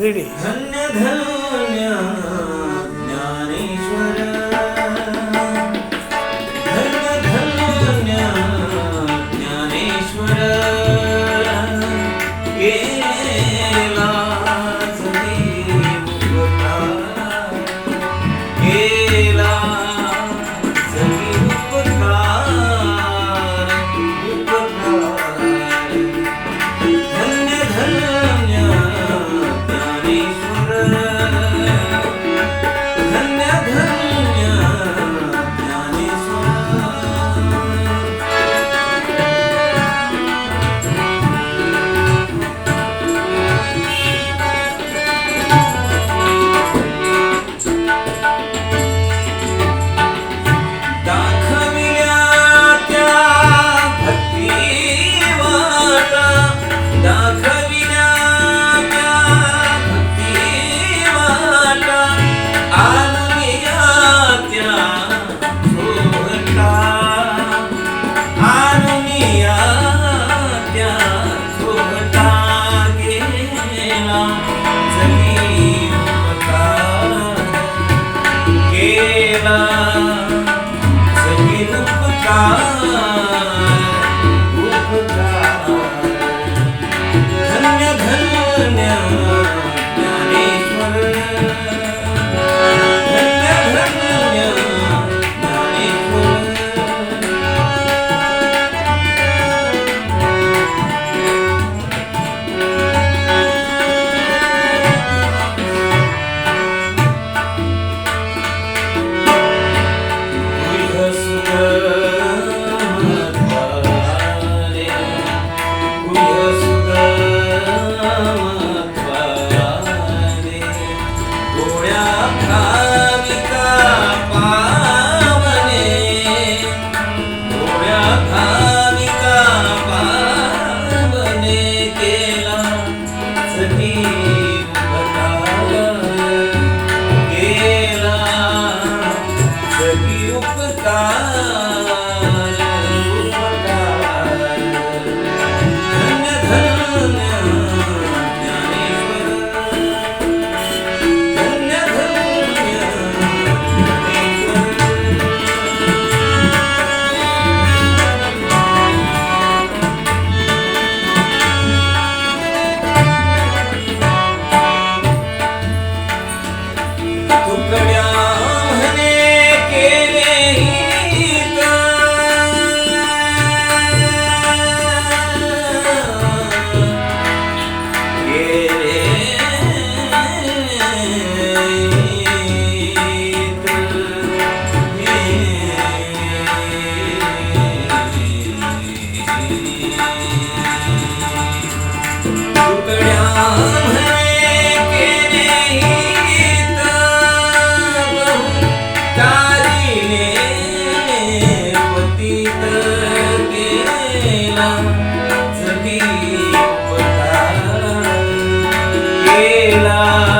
Ready. धन्य धन्य ज्ञानेश्वर. धन्य धन्य ज्ञानेश्वर. केला धन्य ああ。বেলা